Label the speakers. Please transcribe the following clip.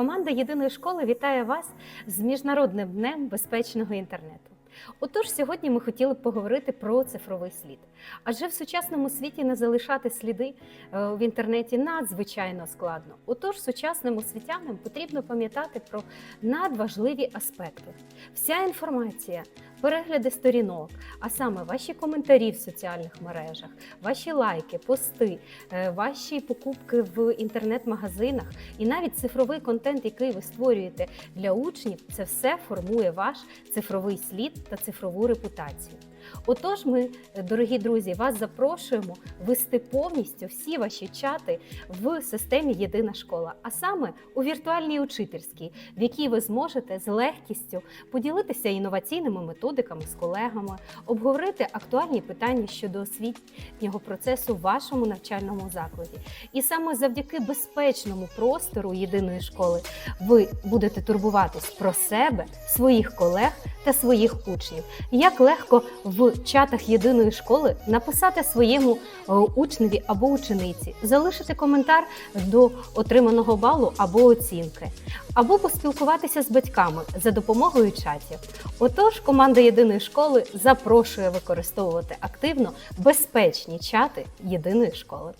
Speaker 1: Команда єдиної школи вітає вас з Міжнародним днем безпечного інтернету. Отож, сьогодні ми хотіли б поговорити про цифровий слід. Адже в сучасному світі не залишати сліди е, в інтернеті надзвичайно складно. Отож, сучасним освітянам потрібно пам'ятати про надважливі аспекти. Вся інформація, перегляди сторінок, а саме ваші коментарі в соціальних мережах, ваші лайки, пости, е, ваші покупки в інтернет-магазинах і навіть цифровий контент, який ви створюєте для учнів, це все формує ваш цифровий слід та цифрову репутацію. Отож, ми, е, дорогі друзі, вас запрошуємо вести повністю всі ваші чати в системі Єдина школа, а саме у віртуальній учительській, в якій ви зможете з легкістю поділитися інноваційними методиками з колегами, обговорити актуальні питання щодо освітнього процесу в вашому навчальному закладі. І саме завдяки безпечному простору єдиної школи ви будете турбуватись про себе, своїх колег та своїх учнів. Як легко в чатах єдиної школи написати своєму е, учневі або учениці, залишити коментар до отриманого балу або оцінки, або поспілкуватися з батьками за допомогою чатів. Отож, команда єдиної школи запрошує використовувати активно безпечні чати єдиної школи.